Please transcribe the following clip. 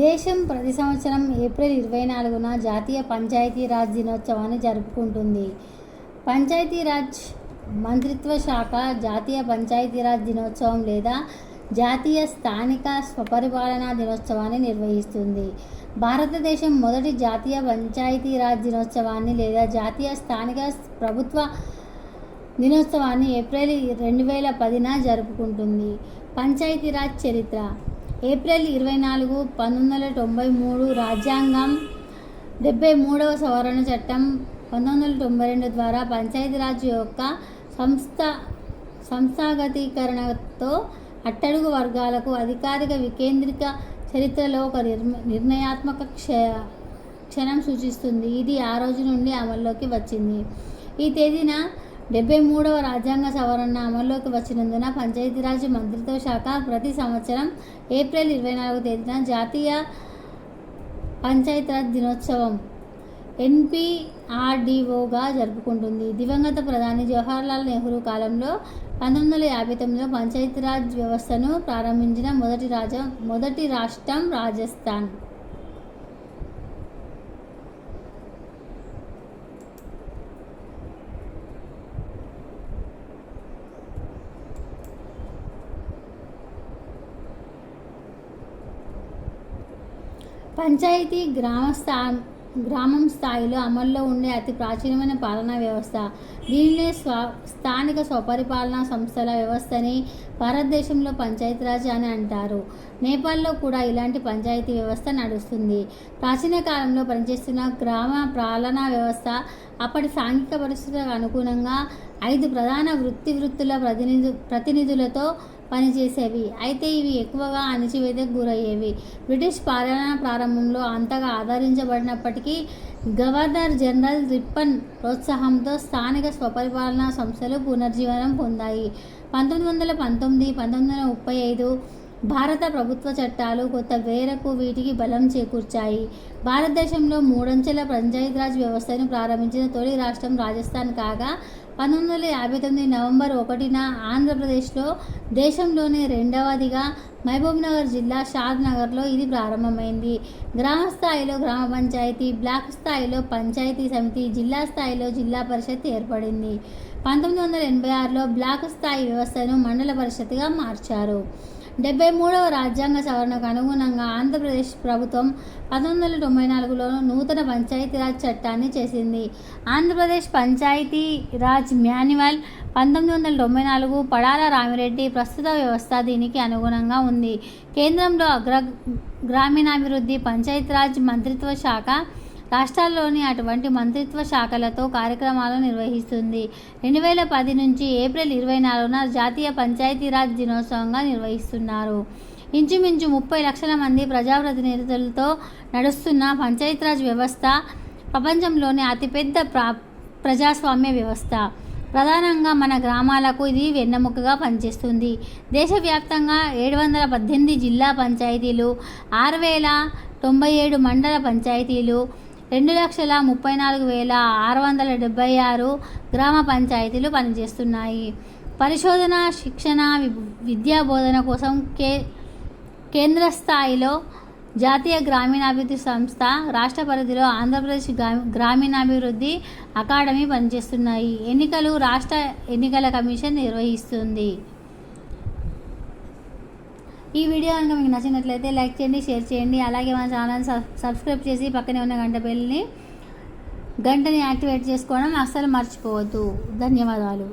దేశం ప్రతి సంవత్సరం ఏప్రిల్ ఇరవై నాలుగున జాతీయ పంచాయతీరాజ్ దినోత్సవాన్ని జరుపుకుంటుంది. పంచాయతీరాజ్ మంత్రిత్వ శాఖ జాతీయ పంచాయతీరాజ్ దినోత్సవం లేదా జాతీయ స్థానిక స్వపరిపాలనా దినోత్సవాన్ని నిర్వహిస్తుంది. భారతదేశం మొదటి జాతీయ పంచాయతీరాజ్ దినోత్సవాన్ని లేదా జాతీయ స్థానిక ప్రభుత్వ దినోత్సవాన్ని ఏప్రిల్ రెండు వేల పదిన జరుపుకుంటుంది. పంచాయతీరాజ్ చరిత్ర. ఏప్రిల్ ఇరవై నాలుగు పంతొమ్మిది వందల తొంభై మూడు రాజ్యాంగం డెబ్బై మూడవ సవరణ చట్టం పంతొమ్మిది వందల తొంభై రెండు ద్వారా పంచాయతీరాజ్ యొక్క సంస్థ సంస్థాగతీకరణతో అట్టడుగు వర్గాలకు అధికారిక వికేంద్రిక చరిత్రలో ఒక నిర్ణయాత్మక క్ష క్షణం సూచిస్తుంది. ఇది ఆ రోజు నుండి అమల్లోకి వచ్చింది. ఈ తేదీన డెబ్బై మూడవ రాజ్యాంగ సవరణ అమల్లోకి వచ్చినందున పంచాయతీరాజ్ మంత్రిత్వ శాఖ ప్రతి సంవత్సరం ఏప్రిల్ ఇరవై నాలుగు తేదీన జాతీయ పంచాయతీరాజ్ దినోత్సవం ఎన్పిఆర్డిఓగా జరుపుకుంటుంది. దివంగత ప్రధాని జవహర్లాల్ నెహ్రూ కాలంలో పంతొమ్మిది వందల యాభై తొమ్మిదిలో పంచాయతీరాజ్ వ్యవస్థను ప్రారంభించిన మొదటి రాజ మొదటి రాష్ట్రం రాజస్థాన్. పంచాయతీ గ్రామ స్థా గ్రామం స్థాయిలో అమల్లో ఉండే అతి ప్రాచీనమైన పాలనా వ్యవస్థ. దీనినే స్వ స్థానిక స్వపరిపాలనా సంస్థల వ్యవస్థని భారతదేశంలో పంచాయతీరాజ్ అని అంటారు. నేపాల్లో కూడా ఇలాంటి పంచాయతీ వ్యవస్థ నడుస్తుంది. ప్రాచీన కాలంలో పనిచేస్తున్న గ్రామ పాలనా వ్యవస్థ అప్పటి సాంఘిక పరిస్థితులకు అనుగుణంగా ఐదు ప్రధాన వృత్తి వృత్తుల ప్రతినిధు ప్రతినిధులతో పనిచేసేవి. అయితే ఇవి ఎక్కువగా అణచివేతకు గురయ్యేవి. బ్రిటిష్ పాలన ప్రారంభంలో అంతగా ఆదరించబడినప్పటికీ గవర్నర్ జనరల్ రిప్పన్ ప్రోత్సాహంతో స్థానిక స్వపరిపాలనా సంస్థలు పునర్జీవనం పొందాయి. పంతొమ్మిది వందల పంతొమ్మిది పంతొమ్మిది వందల ముప్పై ఐదు భారత ప్రభుత్వ చట్టాలు కొత్త వేరకు వీటికి బలం చేకూర్చాయి. భారతదేశంలో మూడంచెల పంచాయతీరాజ్ వ్యవస్థను ప్రారంభించిన తొలి రాష్ట్రం రాజస్థాన్ కాగా పంతొమ్మిది వందల యాభై తొమ్మిది నవంబర్ ఒకటిన ఆంధ్రప్రదేశ్లో దేశంలోనే రెండవదిగా మహబూబ్నగర్ జిల్లా షాద్ నగర్లో ఇది ప్రారంభమైంది. గ్రామ స్థాయిలో గ్రామ పంచాయతీ బ్లాక్ స్థాయిలో పంచాయతీ సమితి జిల్లా స్థాయిలో జిల్లా పరిషత్ ఏర్పడింది. పంతొమ్మిది వందల ఎనభై ఆరులో బ్లాక్ స్థాయి వ్యవస్థను మండల పరిషత్గా మార్చారు. డెబ్బై మూడవ రాజ్యాంగ సవరణకు అనుగుణంగా ఆంధ్రప్రదేశ్ ప్రభుత్వం పంతొమ్మిది వందల తొంభై నాలుగులో నూతన పంచాయతీరాజ్ చట్టాన్ని చేసింది. ఆంధ్రప్రదేశ్ పంచాయతీ రాజ్ మాన్యువల్ పంతొమ్మిది వందల తొంభై నాలుగు పడాల రామిరెడ్డి ప్రస్తుత వ్యవస్థ దీనికి అనుగుణంగా ఉంది. కేంద్రంలో అగ్ర గ్రామీణాభివృద్ధి పంచాయతీరాజ్ మంత్రిత్వ శాఖ రాష్ట్రాల్లోని అటువంటి మంత్రిత్వ శాఖలతో కార్యక్రమాలు నిర్వహిస్తుంది. రెండు వేల పది నుంచి ఏప్రిల్ ఇరవై నాలుగున జాతీయ పంచాయతీరాజ్ దినోత్సవంగా నిర్వహిస్తున్నారు. ఇంచుమించు ముప్పై లక్షల మంది ప్రజాప్రతినిధులతో నడుస్తున్న పంచాయతీరాజ్ వ్యవస్థ ప్రపంచంలోనే అతిపెద్ద ప్రా ప్రజాస్వామ్య వ్యవస్థ. ప్రధానంగా మన గ్రామాలకు ఇది వెన్నెముకగా పనిచేస్తుంది. దేశవ్యాప్తంగా ఏడు వందల పద్దెనిమిది జిల్లా పంచాయతీలు ఆరు వేల తొంభై ఏడు మండల పంచాయతీలు రెండు లక్షల ముప్పై నాలుగు వేల ఆరు వందల డెబ్బై ఆరు గ్రామ పంచాయతీలు పనిచేస్తున్నాయి. పరిశోధన శిక్షణ విద్యా బోధన కోసం కే కేంద్ర స్థాయిలో జాతీయ గ్రామీణాభివృద్ధి సంస్థ రాష్ట్ర పరిధిలో ఆంధ్రప్రదేశ్ గ్రామీణాభివృద్ధి అకాడమీ పనిచేస్తున్నాయి. ఎన్నికలు రాష్ట్ర ఎన్నికల కమిషన్ నిర్వహిస్తుంది. ఈ వీడియో కనుక మీకు నచ్చినట్లయితే లైక్ చేయండి షేర్ చేయండి. అలాగే మన ఛానల్ సబ్స్క్రైబ్ చేసి పక్కనే ఉన్న గంట బెల్ని గంటని యాక్టివేట్ చేసుకోవడం అస్సలు మర్చిపోవద్దు. ధన్యవాదాలు.